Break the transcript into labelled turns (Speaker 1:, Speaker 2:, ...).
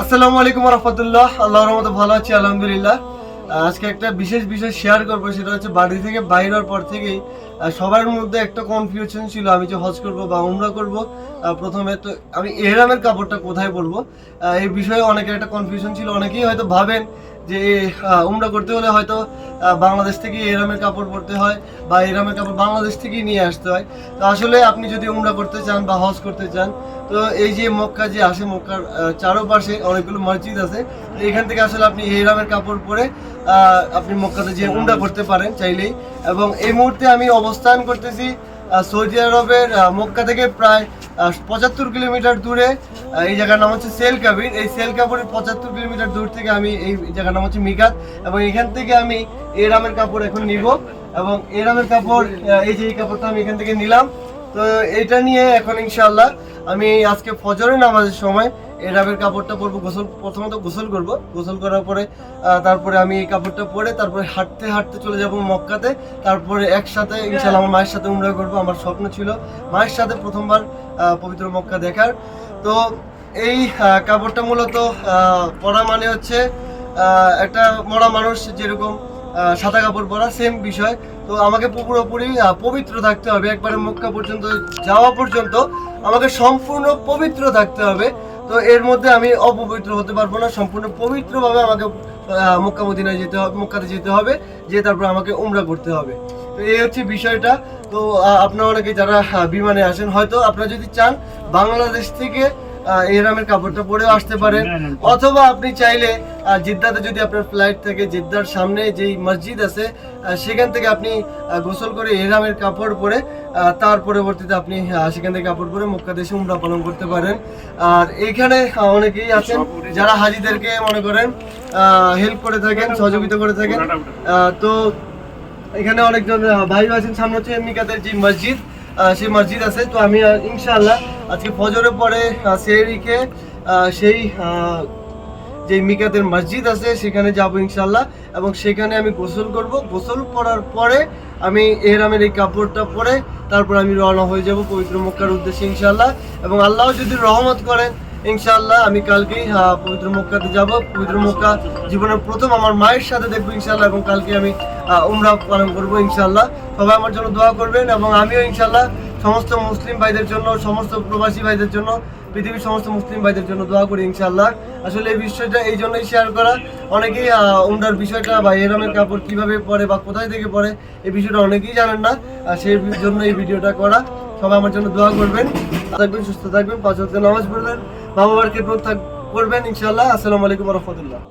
Speaker 1: আসসালামু আলাইকুম রহমতুল্লাহ। আল্লাহর রহমতে ভালো আছি, আলহামদুলিল্লাহ। আজকে একটা বিশেষ বিষয় শেয়ার করব, সেটা হচ্ছে বাড়ি থেকে বাইর হওয়ার পর থেকেই সবার মধ্যে একটা কনফিউশন ছিল, আমি যে হজ করব বা উমরা করব। প্রথমে তো আমি এহরামের কাপড়টা কোথায় পরবো? এই বিষয়ে অনেকের একটা কনফিউশন ছিল, অনেকেই হয়তো ভাবেন যে উমরা করতে হলে হয়তো বাংলাদেশ থেকে এরামের কাপড় পরতে হয় বা এরামের কাপড় বাংলাদেশ থেকেই নিয়ে আসতে হয়। তো আসলে আপনি যদি উমরা করতে চান বা হজ করতে চান, তো এই যে মক্কা যে আসে, মক্কার চারোপাশে অনেকগুলো মসজিদ আছে এখান থেকে আসলে আপনি এরামের কাপড় পরে আপনি মক্কাতে যে উমরা করতে পারেন চাইলেই। এবং এই মুহূর্তে আমি অবস্থান করতেছি সৌদি আরবের মক্কা থেকে প্রায় পঁচাত্তর কিলোমিটার দূরে এই জায়গার নাম হচ্ছে সেল কাবিন এই সেল কাপড়ের পঁচাত্তর কিলোমিটার দূর থেকে আমি এই জায়গার নাম হচ্ছে মিকাত এবং এখান থেকে আমি এরামের কাপড় এখন নিব এবং এরামের কাপড় এই যে এই কাপড়টা আমি এখান থেকে নিলাম। তো এটা নিয়ে এখন ইনশাল্লাহ আমি আজকে ফজরের নামাজের সময় এরামের কাপড়টা পরবো, গোসল, প্রথমত গোসল করব। গোসল করার পরে তারপরে আমি এই কাপড়টা পরে তারপরে হাঁটতে হাঁটতে চলে যাব মক্কাতে। তারপরে একসাথে, ইনশাআল্লাহ আমার মায়ের সাথে উমরা করব, আমার স্বপ্ন ছিল মায়ের সাথে প্রথমবার পবিত্র মক্কা দেখার। তো এই কাপড়টা মূলত পরা মানে হচ্ছে একটা মরা মানুষ যেরকম সাদা কাপড় পরা সেম বিষয়। তো আমাকে পুরোপুরি পবিত্র থাকতে হবে। একবারে মক্কা পর্যন্ত যাওয়া পর্যন্ত আমাকে সম্পূর্ণ পবিত্র থাকতে হবে। তো এর মধ্যে আমি অপবিত্র হতে পারব না, সম্পূর্ণ পবিত্রভাবে আমাকে মক্কা মদিনায় যেতে হবে, মক্কাতে যেতে হবে যে তারপর আমাকে উমরা করতে হবে। তো এই হচ্ছে বিষয়টা। তো আপনারা অনেকে যারা বিমানে আসেন, হয়তো আপনারা যদি চান বাংলাদেশ থেকে এহরামের কাপড়টা পরেও আসতে পারেন অথবা আপনি চাইলে জিদ্দাতে যদি আপনার ফ্লাইট থেকে জিদ্দার সামনে যেই মসজিদ আছে সেখান থেকে আপনি গোসল করে এহরামের কাপড় পরে তার পরবর্তীতে আপনি সেখান থেকে কাপড় পরে মক্কা দেশে উমরা পালন করতে পারেন। আর এইখানে অনেকেই আছেন যারা হাজিদেরকে মনে করেন হেল্প করে থাকেন সহযোগিতা করে থাকেন। আহ, তো এখানে অনেকজন ভাই আছেন। সামনে হচ্ছে মিকাতের যে মসজিদ সেই মসজিদ আছে। তো আমি ইনশাআল্লাহ আজকে ফজরের পরে সেহরিকে সেই যে মিকাতের মসজিদ আছে, সেখানে যাব ইনশাল্লাহ এবং সেখানে আমি গোসল করব। গোসল করার পরে আমি এহরামের এই কাপড়টা পরে তারপর আমি রওনা হয়ে যাব পবিত্র মক্কার উদ্দেশ্যে ইনশাল্লাহ এবং আল্লাহ যদি রহমত করেন ইনশাল্লাহ আমি কালকেই পবিত্র মক্কাতে যাব। পবিত্র মক্কা জীবনের প্রথম আমার মায়ের সাথে দেখব ইনশাল্লাহ এবং কালকে আমি উমরা পালন করব ইনশাল্লাহ সবাই আমার জন্য দোয়া করবেন এবং আমিও ইনশাআল্লাহ সমস্ত মুসলিম ভাইদের জন্য, সমস্ত প্রবাসী ভাইদের জন্য, পৃথিবীর সমস্ত মুসলিম ভাইদের জন্য দোয়া করি ইনশাআল্লাহ। আসলে এই বিষয়টা এই জন্যই শেয়ার করা। অনেকেই উমরার বিষয়টা বা এরমের কাপড় কীভাবে পরে বা কোথায় থেকে পরে, এই বিষয়টা অনেকেই জানেন না। আর সেই জন্য এই ভিডিওটা করা। সবাই আমার জন্য দোয়া করবেন। থাকবেন, সুস্থ থাকবেন, পাঁচ ওয়াক্ত নামাজ পড়বেন বাবা মার খেদমত করবেন ইনশাআল্লাহ। আসসালামু আলাইকুম রহমতুল্লাহ।